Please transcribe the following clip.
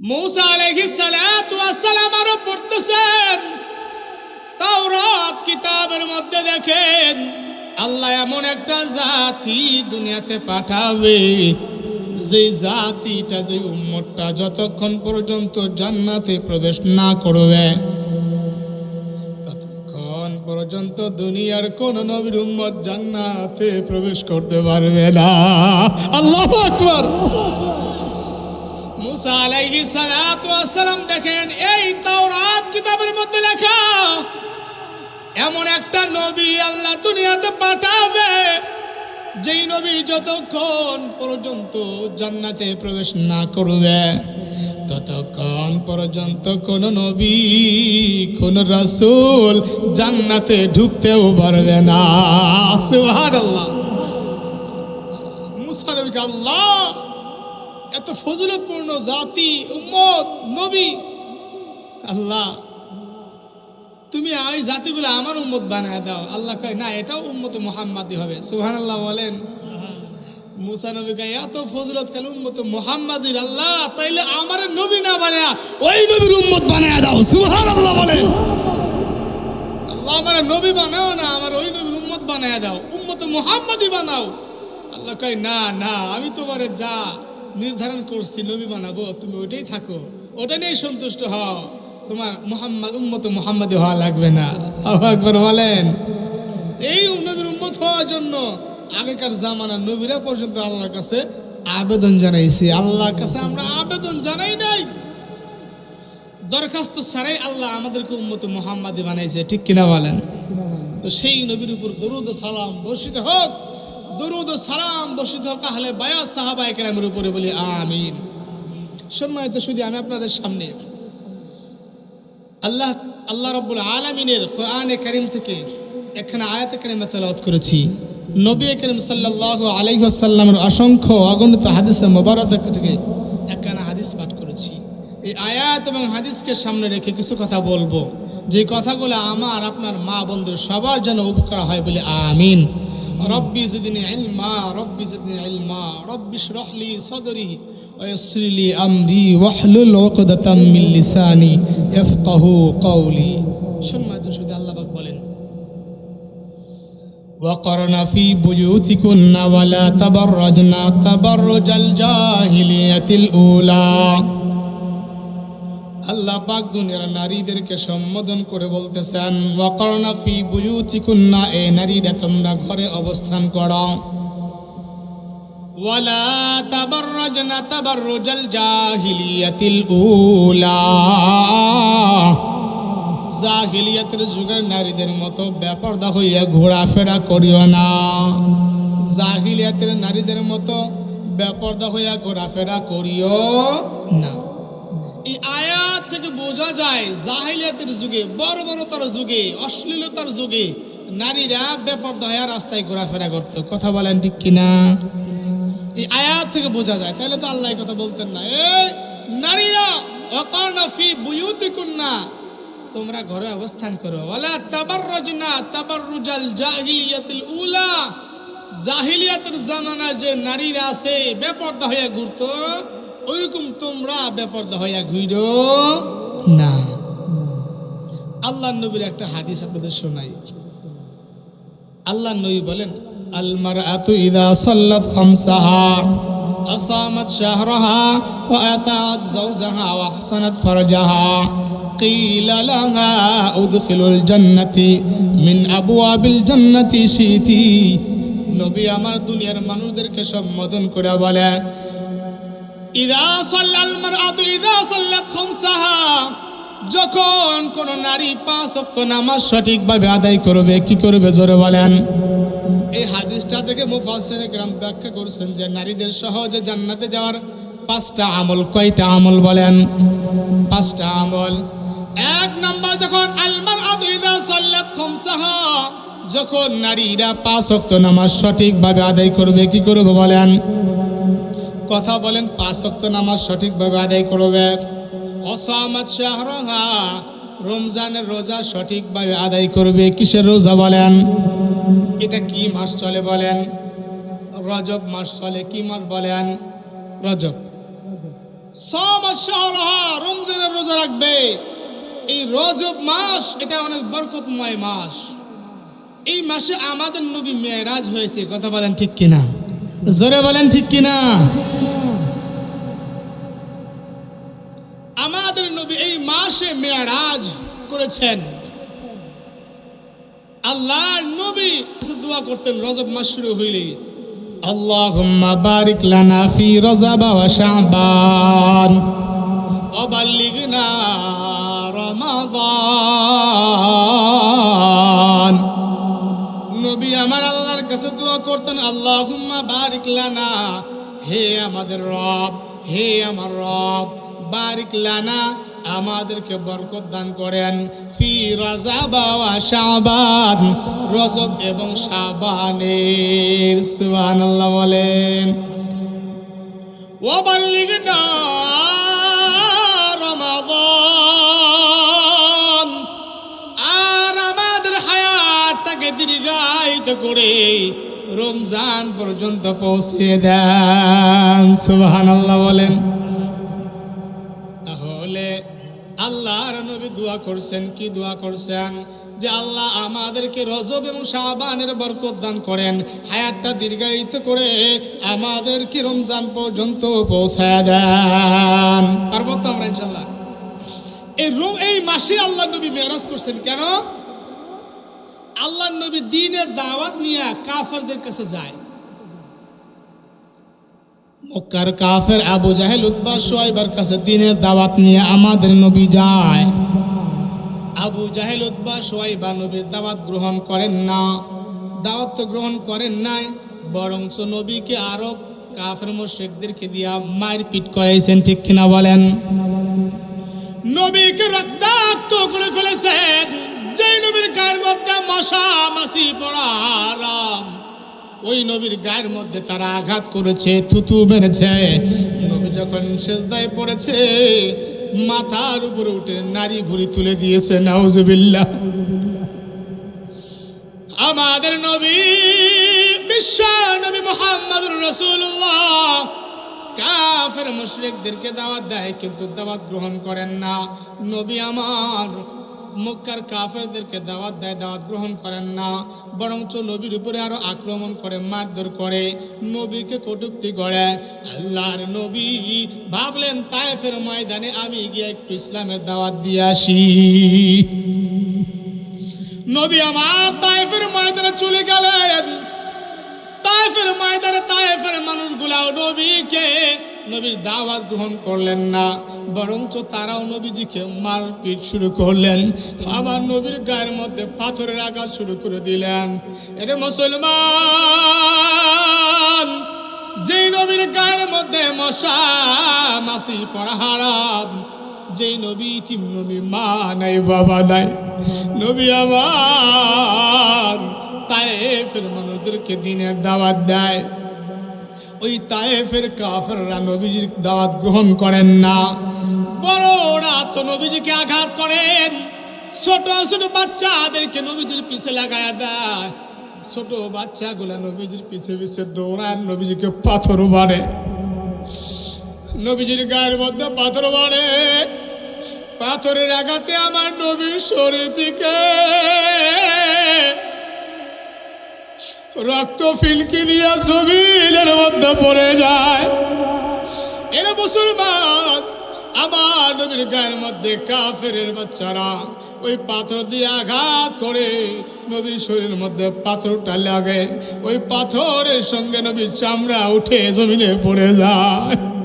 মৌসা কিতাবের মধ্যে দেখেন, আল্লাহ এমন একটা জাতি দুনিয়াতে পাঠাবে, যে জাতিটা, যে যতক্ষণ পর্যন্ত জান্নাতে প্রবেশ না করবে, ততক্ষণ পর্যন্ত দুনিয়ার কোন নবীর উম্মত জান্নাতে প্রবেশ করতে পারবে না। আল্লাহ আকবার। মুসা আলাইহি ওয়াসসালাম দেখেন, এই তাওরাত কিতাবের মধ্যে লেখা, এমন একটা নবী আল্লাহ দুনিয়াতে পাঠাবে, যেই নবী যতক্ষণ পর্যন্ত জান্নাতে প্রবেশ না করবে, ততক্ষণ পর্যন্ত কোন নবী, কোন রাসূল জান্নাতে ঢুকতেও পারবে না। সুবহানাল্লাহ। মুসা নবীকে আল্লাহ এত ফজিলতপূর্ণ জাতি, উম্মত, নবী। আল্লাহ, তুমি ওই জাতিগুলো আমার উম্মত বানায় দাও। আল্লাহ কয়, না, এটাও উম্মত মুহাম্মাদি হবে। সুবহানাল্লাহ বলেন। মুসা নবী কয়, এত ফজিলত আল্লাহ, তাইলে নবী না ওই নবীর দাও। সুবহানাল্লাহ বলেন। আল্লাহ, আমার নবী বানাও না, আমার ওই নবীর দাও। বানাও। আল্লাহ না না, আমি তোমারে যা নির্ধারণ করছি, নবী বানাবো, তুমি ওইটাই থাকো। ওটা নিয়ে সন্তুষ্ট হও। তোমার মোহাম্মদ, উম্মত মোহাম্মদী হওয়া লাগবে না। আকবার বলেন। এই নবীর উম্মত হওয়ার জন্য আগেকার জামানার নবীরা পর্যন্ত আল্লাহর কাছে আবেদন জানাইছি। আল্লাহর কাছে আমরা আবেদন জানাই নাই। দরখাস্ত ছাড়াই আল্লাহ আমাদেরকে উম্মত মোহাম্মদী বানাইছে। ঠিক কিনা বলেন? তো সেই নবীর উপর দরুদ সালাম বর্ষিত হোক। দরুদ সালাম বর্ষিত হোক, আহলে বায়া সাহাবা একরামের উপরে বলি আমিন। সম্মানিত শুধু আমি আপনাদের সামনে। আল্লাহ আল্লাহ রব্বুল আলমিনের কোরআনে করিম থেকে এখানে আয়াত করিমে তেলাওয়াত করেছি। নবী করিম সাল্লাহ আলাইসাল্লামের অসংখ্য অগণিত হাদিসে মোবারক থেকে একখানা হাদিস পাঠ করেছি। এই আয়াত এবং হাদিসকে সামনে রেখে কিছু কথা বলব। যে কথাগুলো আমার, আপনার মা বন্ধুর সবার যেন উপকার হয় বলে আমিন। রব্বি জিদিনি ইলমা রব্বি জিদিনি ইলমা রব্বি শরহলি সদরি ويسر لي أمري واحلل عقدة من لساني يفقه قولي সম্মানিত শুধু আল্লাহ পাক বলেন وقرن في بيوتكن ولا تبرجن تبرج الجاهلية الأولى আল্লাহ পাক দুনিয়ার নারীদেরকে সম্বোধন করে বলতেছেন, ওয়াকরনা ফি বুয়ুতিকুন্না এ নারীরা তোমরা ঘরে অবস্থান করো। ওয়ালা তাবাররাজনা তাবাররুজাল জাহিলিয়াতিল উলা জাহিলিয়াতের যুগের নারীদের মতো বেপরদা হইয়া ঘোরাফেরা করিও না। জাহিলিয়াতের নারীদের মতো বেপরদা হইয়া ঘোরাফেরা করিও না। এই আয়াত থেকে বোঝা যায়, জাহিলিয়াতের যুগে, বড় বড়তার যুগে, অশ্লীলতার যুগে নারীরা বেপরদা হইয়া রাস্তায় ঘোরাফেরা করতো। কথা বলেন ঠিক কিনা? এই আয়াত থেকে বোঝা যায়। তাহলে তো আল্লাহ কথা বলতেন না। এই নারীরা অকারনা ফি বুয়ুতিকুন্না, তোমরা ঘরে অবস্থান করো। ওয়ালা তাবাররাজনা, তাবাররুজাল জাহিলিয়াতিল উলা, জাহিলিয়াতের জামানার যে নারীরা আছে, বেপর্দা হইয়া ঘুরতো ওইরকম তোমরা বেপর্দা হইয়া ঘুরো না আল্লাহ নবীর একটা হাদিস আপনাদের শোনাই আল্লাহ নবী বলেন المرأة إذا صلت خمسها أصامت شهرها وأطاعت زوجها وأحسنت فرجها قيل لها أدخل الجنة من أبواب الجنة شئت নবী আমার দুনিয়ার মানুষদেরকে সম্বোধন করে বলে ইদা সাল্লাল মারআতু ইদা সাল্লাত খামসাহা। যখন কোন নারী পাঁচ ওয়াক্ত নামাজ সঠিকভাবে আদায় করবে, কি করবে জোরে বলেন? এই হাদিসটা থেকে মুফাসসির গ্রাম ব্যাখ্যা করেছেন যে নারীদের সহজে জান্নাতে যাওয়ার পাঁচটা আমল কয়টা আমল বলেন? পাঁচটা আমল। এক নাম্বার, যখন আলমার আদিদা সাল্লাত খামসাহা, যখন নারীরা পাঁচ ওয়াক্ত নামাজ সঠিকভাবে আদায় করবে, কি করবে বলেন? কথা বলেন, পাঁচ ওয়াক্ত নামাজ সঠিকভাবে আদায় করবে। অসামাত শাহরহা রমজানের রোজা সঠিকভাবে আদায় করবে। কিসের রোজা বলেন? এটা কি মাস চলে বলেন? রজব মাস চলে, কি মাস বলেন? রজব। রমজানের রোজা রাখবে। এই রজব মাস, এটা অনেক বরকতময় মাস। এই মাসে আমাদের নবী মেয়েরাজ হয়েছে, কথা বলেন ঠিক কিনা? জোরে বলেন ঠিক কিনা? নবী এই মাসে মেয়ারাজ করেছেন। আল্লাহ নবী দোয়া করতেন, রজব মাস শুরু হইলে। আল্লাহুম্মা বারিক লানা ফি রজব ওয়া শাবান। রমাদান। নবী আমার আল্লাহর কাছে দোয়া করতেন, আল্লাহুম্মা বারিক লানা, হে আমাদের রব, হে আমার রব, বারিক লানা আমাদেরকে বরকত দান করেন। ফি রাজা বাবা শাহবান রজব এবং শাহবানের সুহান আল্লাহ বলেন। ও বাল্লিক আর আমাদের হায়াতটাকে দীর্ঘায়িত করে রমজান পর্যন্ত পৌঁছে দেন সুবাহ বলেন। দোয়া করছেন, কি দোয়া করছেন? যে আল্লাহ আমাদেরকে রজব এবং শাবানের বরকত দান করেন, হায়াতটা দীর্ঘায়িত করে আমাদেরকে রমজান পর্যন্ত পৌঁছায় দেন। পারব তো আমরা ইনশাল্লাহ? এই এই মাসে আল্লাহ নবী মেরাজ করছেন কেন? আল্লাহ নবী দিনের দাওয়াত নিয়ে কাফারদের কাছে যায়। মক্কার কাফের আবু জাহেল উৎবা সোয়াইবার কাছে দিনের দাওয়াত নিয়ে আমাদের নবী যায়। আবু জাহেল উৎবা সোয়াইবা নবীর দাওয়াত গ্রহণ করেন না। দাওয়াত তো গ্রহণ করেন নাই বরঞ্চ নবীকে আরও কাফের মুশরিকদেরকে দিয়া মারপিট করাইছেন, ঠিক কিনা বলেন? নবীকে রক্তাক্ত করে ফেলেছেন, যেই নবীর গায়ের মধ্যে মশা মাসি পড়া ওই নবীর গায়ের মধ্যে তারা আঘাত করেছে, থুতু মেরেছে। নবী যখন শেষদায় পড়েছে মাথার উপরে উঠে নারী ভুড়ি তুলে দিয়েছে, নাউজুবিল্লাহ। আমাদের নবী, বিশ্ব নবী মোহাম্মদ রসুল্লাহ কাফের মুশরিকদেরকে দাওয়াত দেয়, কিন্তু দাওয়াত গ্রহণ করেন না। নবী আমার মক্কার কাফেরদেরকে দাওয়াত দেয়, দাওয়াত গ্রহণ করেন না, বরঞ্চ নবীর উপরে আরও আক্রমণ করে, মারধর করে, নবীকে কটুক্তি করে। আল্লাহর নবী ভাবলেন, তায়েফের ময়দানে আমি গিয়ে একটু ইসলামের দাওয়াত দিয়ে আসি। নবী আমার, তায়েফের ময়দানে চলে গেলেন। তায়েফের ময়দানে তায়েফের মানুষগুলাও নবীকে নবীর দাওয়াত গ্রহণ করলেন না, বরঞ্চ তারাও নবীজিকে মারপিট শুরু করলেন। আমার নবীর গায়ের মধ্যে পাথরের আঘাত শুরু করে দিলেন। এটা মুসলমান, যেই নবীর গায়ের মধ্যে মশা মাসি পড়া হারাম, যেই নবী তিম নবী মা নাই বাবা নাই। নবী আমার তাই ফের মানুষদেরকে দিনের দাওয়াত দেয়। ওই তায়েফের কাফেররা নবীজির দাওয়াত গ্রহণ করেন না। বড়রা তো নবীজিকে আঘাত করেন। ছোট ছোট বাচ্চাদেরকে নবীজির পিছে লাগায় দেয়। ছোট বাচ্চাগুলা নবীজির পিছে পিছে দৌড়ায়, নবীজিকে পাথর মারে। নবীজির গায়ের মধ্যে পাথর মারে। পাথরের আঘাতে আমার নবীর শরীর থেকে রক্ত ফিলকি দিয়া সবিলের মধ্যে পড়ে যায়। এরা মুসলমান, আমার নবীর গায়ের মধ্যে কাফের বাচ্চারা ওই পাথর দিয়ে আঘাত করে নবীর শরীরের মধ্যে পাথরটা লাগে। ওই পাথরের সঙ্গে নবীর চামড়া উঠে জমিনে পড়ে যায়।